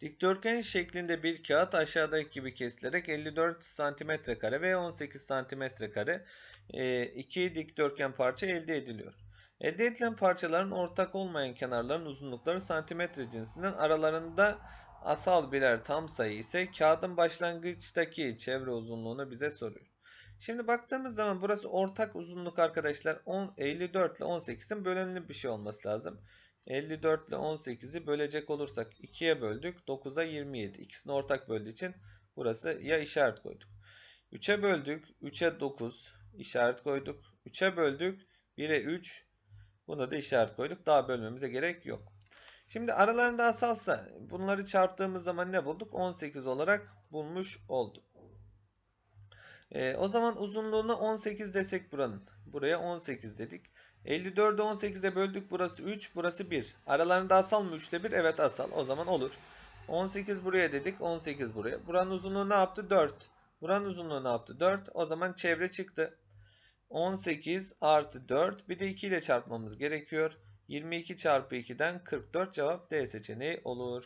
Dikdörtgen şeklinde bir kağıt aşağıdaki gibi kesilerek 54 cm kare ve 18 cm kare e, iki dikdörtgen parça elde ediliyor. Elde edilen parçaların ortak olmayan kenarların uzunlukları santimetre cinsinden aralarında asal birer tam sayı ise kağıdın başlangıçtaki çevre uzunluğunu bize soruyor. Şimdi baktığımız zaman burası ortak uzunluk arkadaşlar 10, 54 ile 18'in bölünümlü bir şey olması lazım. 54 ile 18'i bölecek olursak 2'ye böldük. 9'a 27. İkisini ortak böldüğü için burası ya işaret koyduk. 3'e böldük. 3'e 9 işaret koyduk. 3'e böldük. 1'e 3 buna da işaret koyduk. Daha bölmemize gerek yok. Şimdi aralarında asalsa bunları çarptığımız zaman ne bulduk? 18 olarak bulmuş olduk. Ee, o zaman uzunluğunu 18 desek buranın. Buraya 18 dedik. 54'ü 18'e böldük. Burası 3, burası 1. Aralarında asal mı 3'te 1? Evet asal. O zaman olur. 18 buraya dedik. 18 buraya. Buranın uzunluğu ne yaptı? 4. Buranın uzunluğu ne yaptı? 4. O zaman çevre çıktı. 18 artı 4. Bir de 2 ile çarpmamız gerekiyor. 22 çarpı 2'den 44 cevap D seçeneği olur.